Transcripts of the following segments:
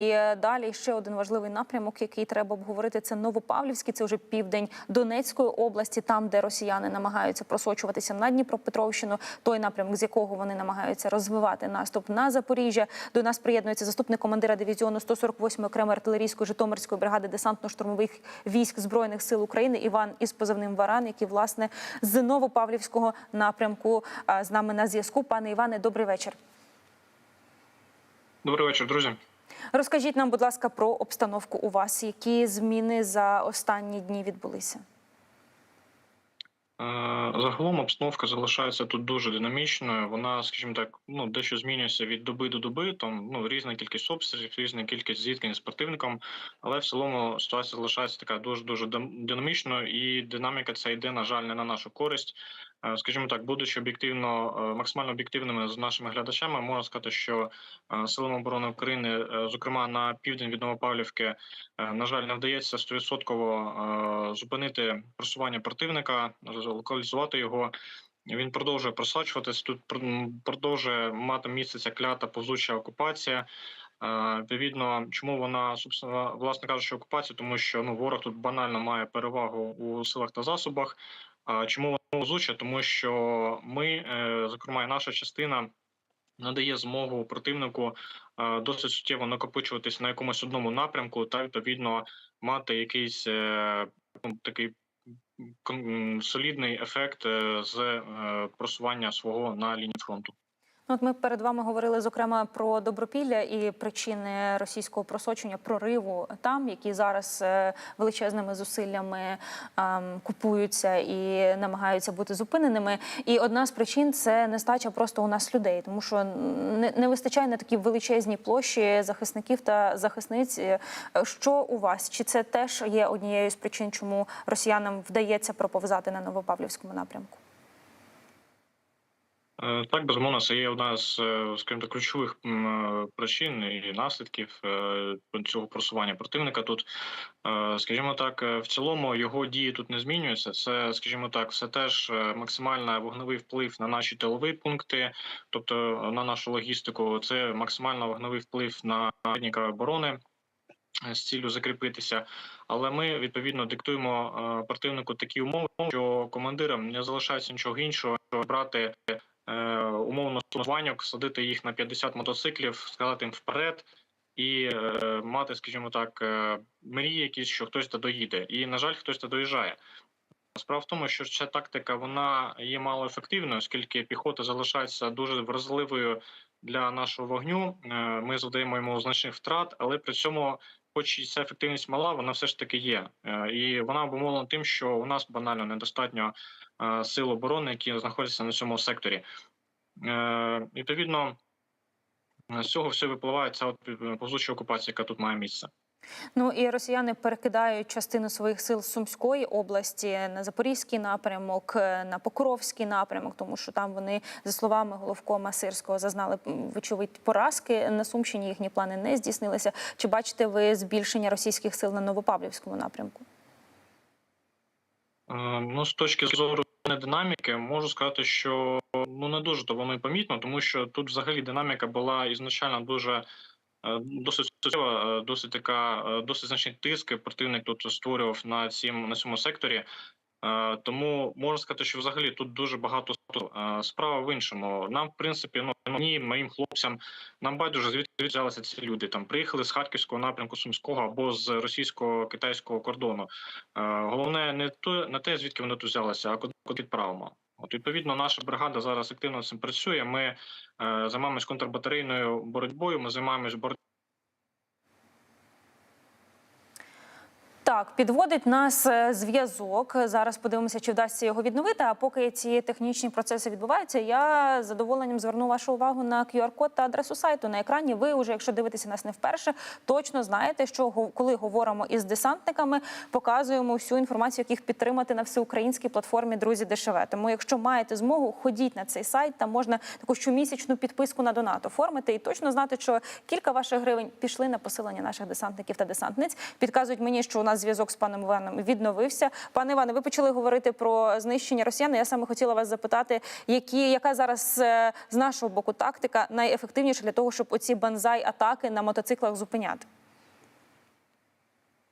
І е, далі ще один важливий напрямок, який треба обговорити, це Новопавлівський. Це вже південь Донецької області, там де росіяни намагаються просочуватися на Дніпропетровщину. Той напрямок, з якого вони намагаються розвивати наступ на Запоріжжя. До нас приєднується заступник командира дивізіону 148 окремої артилерійської Житомирської бригади десантно-штурмових військ збройних сил України Іван із позивним Варан, який власне з Новопавлівського напрямку з нами на зв'язку. Пане Іване, добрий вечір. Добрий вечір, друзі. Розкажіть нам, будь ласка, про обстановку у вас. Які зміни за останні дні відбулися? Е, Загалом обстановка залишається тут дуже динамічною. Вона, скажімо так, ну дещо змінюється від доби до доби. Там ну різна кількість обстрілів, різна кількість зіткнень з противником. Але в цілому ситуація залишається така дуже дуже динамічною, і динаміка ця йде, на жаль, не на нашу користь. Е, Скажімо так, будучи об'єктивно е, максимально об'єктивними з нашими глядачами, можна сказати, що е, силам оборони України, зокрема на південь від Новопавлівки, на жаль, не вдається стовідсотково зупинити просування противника, локалізувати його. Він продовжує просачуватись. Тут пр- продовжує мати місце ця клята повзуча окупація. Відповідно, чому вона собственно, власне кажучи, окупація, тому що ну ворог тут банально має перевагу у силах та засобах. Чому вона повзуча? Тому що ми, е, зокрема, наша частина. Надає змогу противнику е, досить суттєво накопичуватись на якомусь одному напрямку, та відповідно мати якийсь е, ну, такий солідний ефект з просування свого на лінії фронту. Ну, от ми перед вами говорили зокрема про добропілля і причини російського просочення прориву там, які зараз е, величезними зусиллями ем, купуються і намагаються бути зупиненими. І одна з причин це нестача просто у нас людей, тому що не, не вистачає на такі величезні площі захисників та захисниць. Е, Що у вас? Чи це теж є однією з причин, чому росіянам вдається проповзати на Новопавлівському напрямку? Е, Так, безумовно, це є одна з, е, скажімо так, ключових е, причин і наслідків цього просування противника. Тут, скажімо так, в цілому його дії тут не змінюються. Це, скажімо так, все теж максимальний вогневий вплив на наші тилові пункти, тобто на нашу логістику. Це максимально вогневий вплив на техніка оборони. З ціллю закріпитися, але ми відповідно диктуємо противнику такі умови, що командирам не залишається нічого іншого, що брати умовно званьок, садити їх на 50 мотоциклів, сказати їм вперед і е, мати, скажімо так, е, мрії, якісь, що хтось та доїде. І на жаль, хтось та доїжджає. Справа в тому, що ця тактика вона є мало ефективною, оскільки піхота залишається дуже вразливою для нашого вогню. Е, Ми завдаємо йому значних втрат, але при цьому, хоч і ця ефективність мала, вона все ж таки є. Е, І вона обумовлена тим, що у нас банально недостатньо е, сил оборони, які знаходяться на цьому секторі. Е, Відповідно, з цього все випливає ця повзуча окупація, яка тут має місце. Ну і росіяни перекидають частину своїх сил з Сумської області на Запорізький напрямок, е, на Покровський напрямок, тому що там вони, за словами головкома Сирського, зазнали вочевидь поразки. На Сумщині їхні плани не здійснилися. Чи бачите ви збільшення російських сил на Новопавлівському напрямку? Е, Ну, з точки зору динаміки, можу сказати, що ну не дуже то воно і помітно, тому що тут взагалі динаміка була ізначально дуже е, досить досить така, е, досить значний тиск противник тут створював на цім на цьому секторі. Е, Тому можна сказати, що взагалі тут дуже багато. Е, справа в іншому. Нам, в принципі, ну мені, моїм хлопцям, нам байдуже звідки взялися ці люди. Там приїхали з харківського напрямку Сумського або з російсько-китайського кордону. Е, Головне не то не те, звідки вони тут взялися, а куди відправимо. От відповідно, наша бригада зараз активно цим працює. Ми е, займаємось контрбатарейною боротьбою. Ми займаємось боротьбою. Так, підводить нас е, зв'язок. Зараз подивимося, чи вдасться його відновити. А поки ці технічні процеси відбуваються, я з задоволенням зверну вашу увагу на QR-код та адресу сайту на екрані. Ви вже, якщо дивитеся нас не вперше, точно знаєте, що коли говоримо із десантниками, показуємо всю інформацію, як їх підтримати на всеукраїнській платформі Друзі ДШВ. Тому, якщо маєте змогу, ходіть на цей сайт. Там можна таку щомісячну підписку на донат оформити і точно знати, що кілька ваших гривень пішли на посилення наших десантників та десантниць. Підказують мені, що у нас нас зв'язок з паном Іваном відновився. Пане Іване, ви почали говорити про знищення росіян. Я саме хотіла вас запитати, які яка зараз е, з нашого боку тактика найефективніша для того, щоб оці банзай атаки на мотоциклах зупиняти?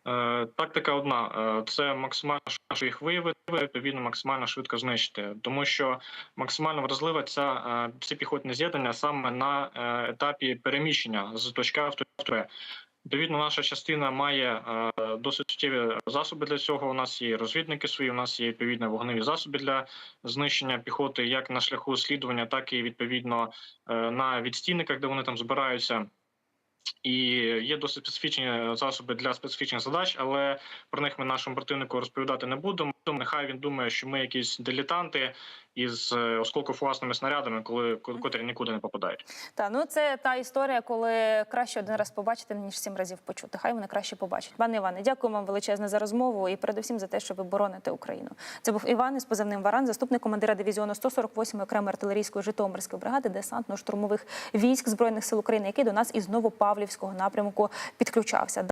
Е, Тактика одна: Е, це максимально швидко їх виявити, відповідно, максимально швидко знищити, тому що максимально вразлива ця ці піхотні з'єднання саме на етапі переміщення з точки А в точку Б. Відповідно, наша частина має е, досить суттєві засоби для цього. У нас є розвідники свої, у нас є відповідно вогневі засоби для знищення піхоти, як на шляху слідування, так і відповідно е, на відстійниках, де вони там збираються. І є досить специфічні засоби для специфічних задач, але про них ми нашому противнику розповідати не будемо. Нехай він думає, що ми якісь дилетанти із е, осколкофугасними снарядами, коли котрі нікуди не попадають. Та ну це та історія, коли краще один раз побачити, ніж сім разів почути. Хай вони краще побачать. Пане Іване, дякую вам величезне за розмову і передусім за те, що ви бороните Україну. Це був Іван із позивним Варан, заступник командира дивізіону 148 окремої артилерійської Житомирської бригади десантно-штурмових військ збройних сил України, який до нас із Новопавлівського напрямку підключався.